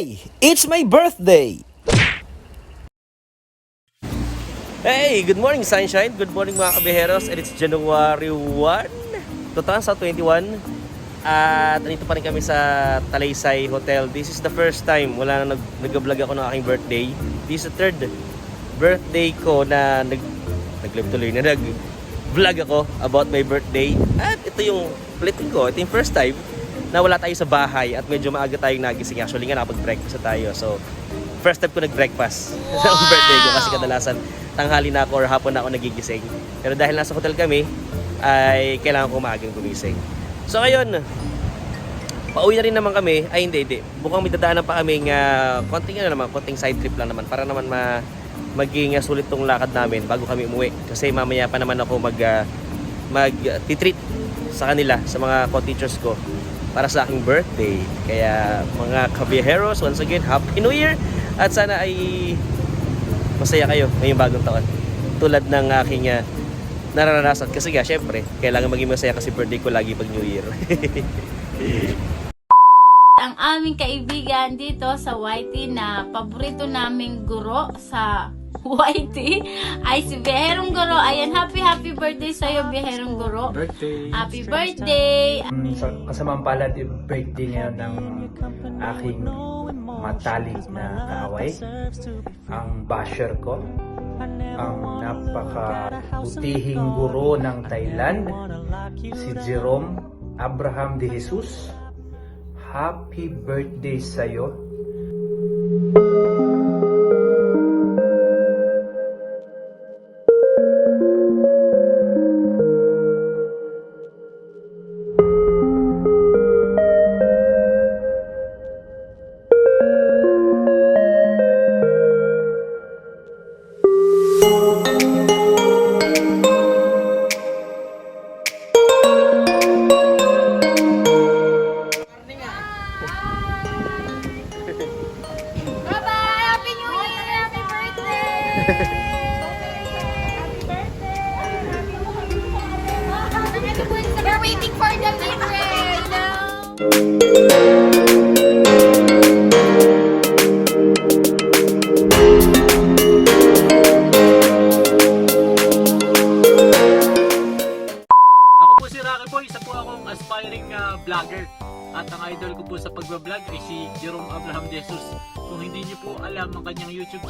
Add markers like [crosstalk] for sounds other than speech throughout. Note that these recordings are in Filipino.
Hey, it's my birthday! Hey, good morning sunshine. Good morning mga kabiheros. And it's January 1, 2021. At nandito pa rin kami sa Talaysay Hotel. This is the first time wala na nag nag-vlog ako ng aking birthday. This is the third birthday ko na nag nag-live tuloy na nag-vlog ako about my birthday. At ito yung ulitin ko. Ito yung first time na wala tayo sa bahay at medyo maaga tayong nagising. Actually nga nakapag-breakfast na tayo. So, first time ko nag-breakfast [laughs] sa birthday ko kasi kadalasan tanghali na ako or hapon na ako nagigising. Pero dahil nasa hotel kami, ay kailangan ko maagang gumising. So ngayon, pauwi na rin naman kami. Ay hindi, hindi. Mukhang may dadaanan pa kami nga konting ano naman, konting side trip lang naman para naman ma maging uh, sulit tong lakad namin bago kami umuwi. Kasi mamaya pa naman ako mag uh, mag uh, titreat sa kanila, sa mga co-teachers ko para sa aking birthday. Kaya mga kabiyeros, once again, Happy New Year! At sana ay masaya kayo ngayong bagong taon. Tulad ng aking uh, nararanasan. Kasi nga, syempre, kailangan maging masaya kasi birthday ko lagi pag New Year. [laughs] ang aming kaibigan dito sa YT na paborito naming guro sa YT ay si Beherong Guro. Ayan, happy happy birthday sa'yo, Beherong Guro. birthday. Happy birthday! Sa kasamang palad yung birthday ngayon ng aking matalik na kaaway, ang basher ko, ang napaka-butihing guro ng Thailand, si Jerome Abraham de Jesus. Happy birthday sa'yo.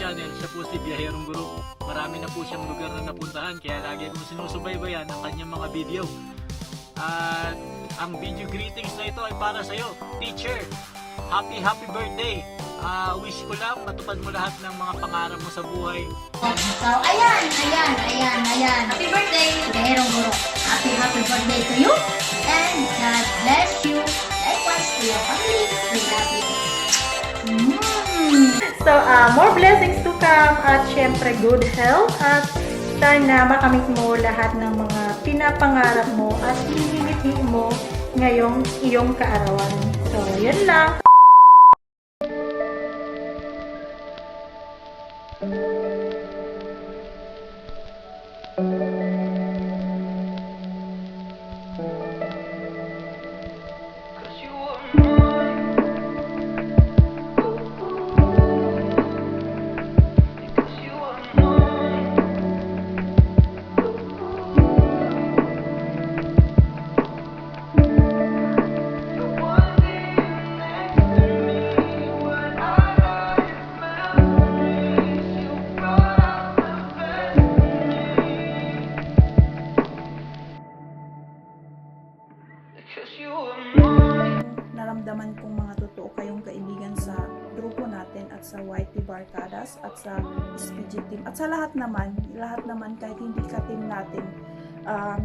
Channel, siya po si Biyaherong Guru. Marami na po siyang lugar na napuntahan, kaya lagi kong sinusubaybayan ang kanyang mga video. At ang video greetings na ito ay para sa iyo, teacher. Happy happy birthday! Ah, wish ko lang matupad mo lahat ng mga pangarap mo sa buhay. So, ayan, ayan, ayan, ayan. Happy birthday, Gaherong Guro. Happy, happy birthday to you. And God bless you. Likewise to your family. We love you. Mm. So, uh, more blessings to come at syempre good health at sana makamit mo lahat ng mga pinapangarap mo at hinihimiti mo ngayong iyong kaarawan. So, yun lang. Naramdaman kong mga totoo kayong kaibigan sa grupo natin at sa YT Barcadas at sa SPG team at sa lahat naman, lahat naman kahit hindi ka team natin, um,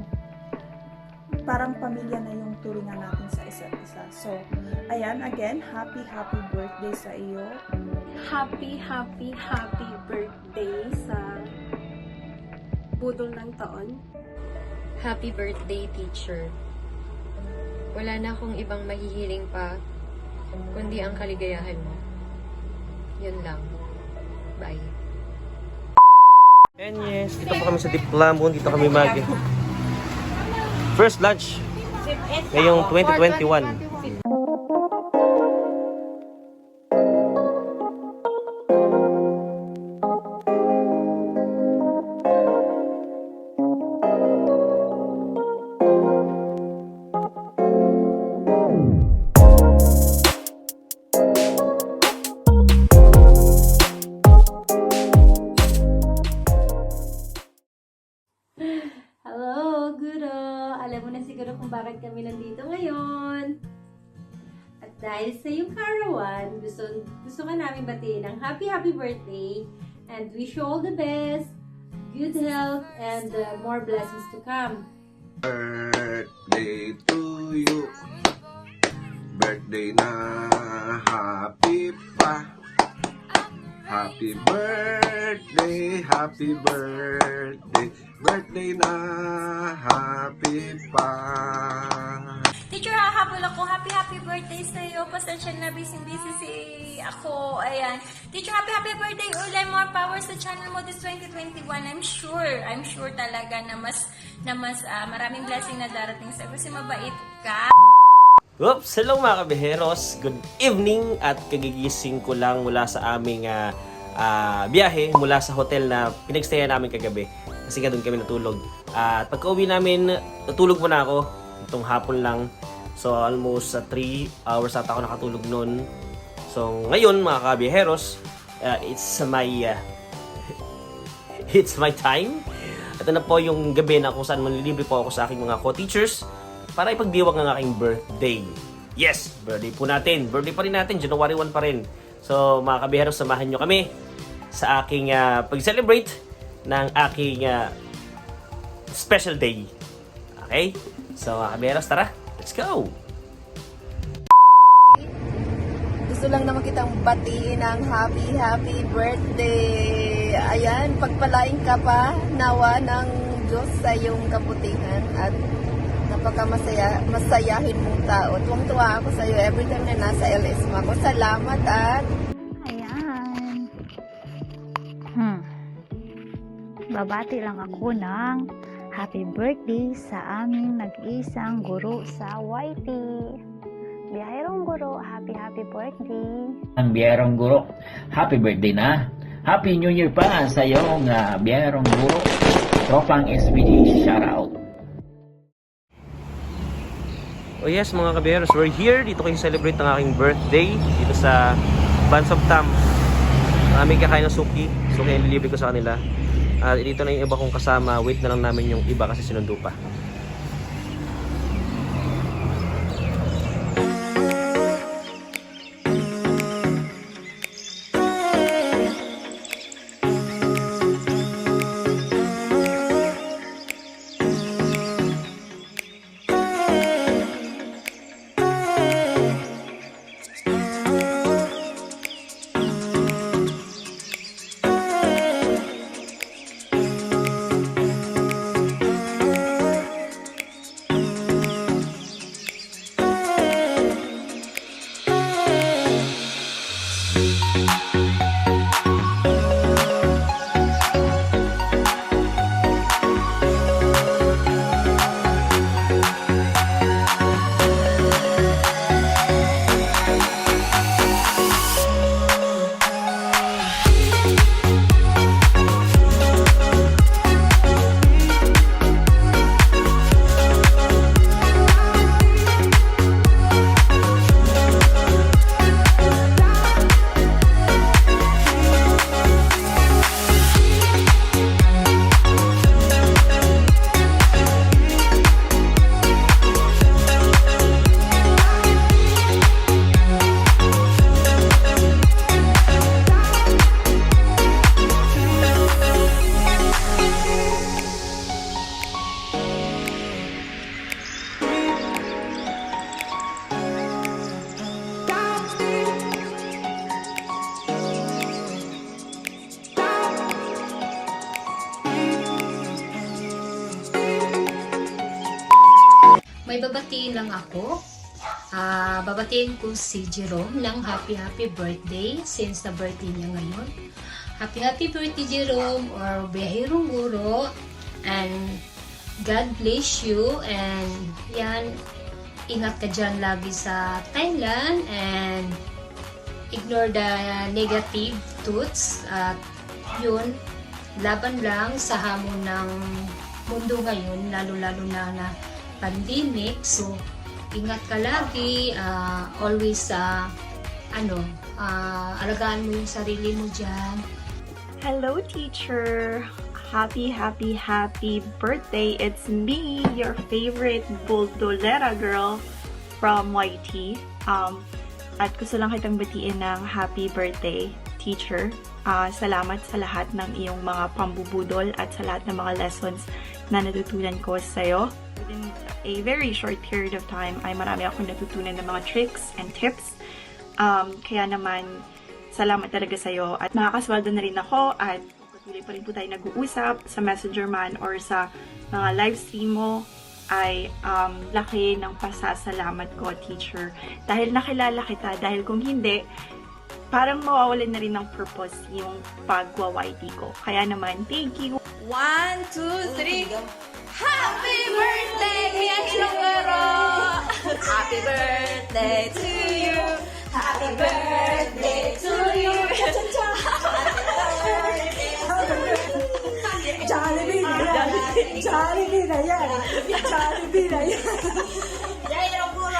parang pamilya na yung turingan natin sa isa't isa. So, ayan, again, happy, happy birthday sa iyo. happy, happy, happy birthday sa budol ng taon. Happy birthday, teacher. Wala na akong ibang mahihiling pa, kundi ang kaligayahan mo. Yun lang. Bye. And yes, dito po kami sa Deep Lambon. Dito kami mag first lunch ngayong 2021. Kami nandito ngayon. At dahil sa iyong karawan, gusto, gusto ka namin batiin ng happy, happy birthday. And wish you all the best, good health, and uh, more blessings to come. birthday to you. Birthday na happy pa. Happy birthday, happy birthday. Birthday na happy pa. Teacher, hahabol ako. Happy, happy birthday sa iyo. Pasensya na, busy-busy si ako. Ayan. Teacher, happy, happy birthday. Ulay, more power sa channel mo this 2021. I'm sure, I'm sure talaga na mas, na mas ah, maraming blessing na darating sa kasi mabait ka. Oops! Hello mga kabiheros! Good evening at kagigising ko lang mula sa aming ah, ah, biyahe mula sa hotel na pinagstayan namin kagabi. Kasi nga doon kami natulog. At pagka uwi namin, natulog muna ako. Itong hapon lang. So almost 3 hours ata ako nakatulog noon. So ngayon mga kabiheros, ah, it's my ah, [laughs] it's my time. Ito na po yung gabi na kung saan manlilibre po ako sa aking mga co-teachers para ipagdiwang ang aking birthday. Yes, birthday po natin. Birthday pa rin natin, January 1 pa rin. So mga kabihero, samahan nyo kami sa aking ah, pag-celebrate ng aking ah, special day. Okay? So mga kabiheros, tara, let's go! Gusto lang naman kitang batiin ng happy, happy birthday. Ayan, pagpalain ka pa, nawa ng Diyos sa iyong kabutihan at napakamasaya, masayahin mong tao. Tuwang-tuwa ako sa iyo every time na nasa LS mo ako. Salamat at Babati lang ako ng happy birthday sa aming nag-isang guro sa YT. Biyahirong guro, happy happy birthday. ang biyerong guro. Happy birthday na. Happy New Year pa sa iyong uh, biyerong guro. Tropang SPG, shout out. Oh yes mga kabiheros, we're here. Dito kayo celebrate ng aking birthday dito sa Bands of Tam. Aming kakain ng suki. Suki ang delivery ko sa kanila. At dito na yung iba kong kasama. Wait na lang namin yung iba kasi sinundo pa. May babatiin lang ako. Ah, babatiin ko si Jerome ng happy happy birthday since na birthday niya ngayon. Happy happy birthday Jerome or Biyahirong Guro and God bless you and yan ingat ka dyan lagi sa Thailand and ignore the negative thoughts at yun laban lang sa hamon ng mundo ngayon lalo-lalo na na pandemic. So, ingat ka lagi. ah, always, ah, ano, ah, alagaan mo yung sarili mo dyan. Hello, teacher. happy, happy, happy birthday. It's me, your favorite Buldolera girl from YT. Um, at gusto lang kitang batiin ng happy birthday, teacher. Ah, salamat sa lahat ng iyong mga pambubudol at sa lahat ng mga lessons na natutunan ko sa'yo. Within a very short period of time, ay marami akong natutunan ng mga tricks and tips. Um, kaya naman, salamat talaga sa'yo. At makakaswaldo na rin ako at patuloy pa rin po tayo nag-uusap sa Messenger man or sa mga live stream mo ay um, laki ng pasasalamat ko, teacher. Dahil nakilala kita, dahil kung hindi, parang mawawalan na rin ng purpose yung pagwa-YT ko. Kaya naman, thank you! One, two, three. Happy birthday, Mia Hilongaro! Happy birthday to you! Happy birthday to you! Jollibee na yan! Jollibee na yan! Jollibee na yan! Dahil ang puro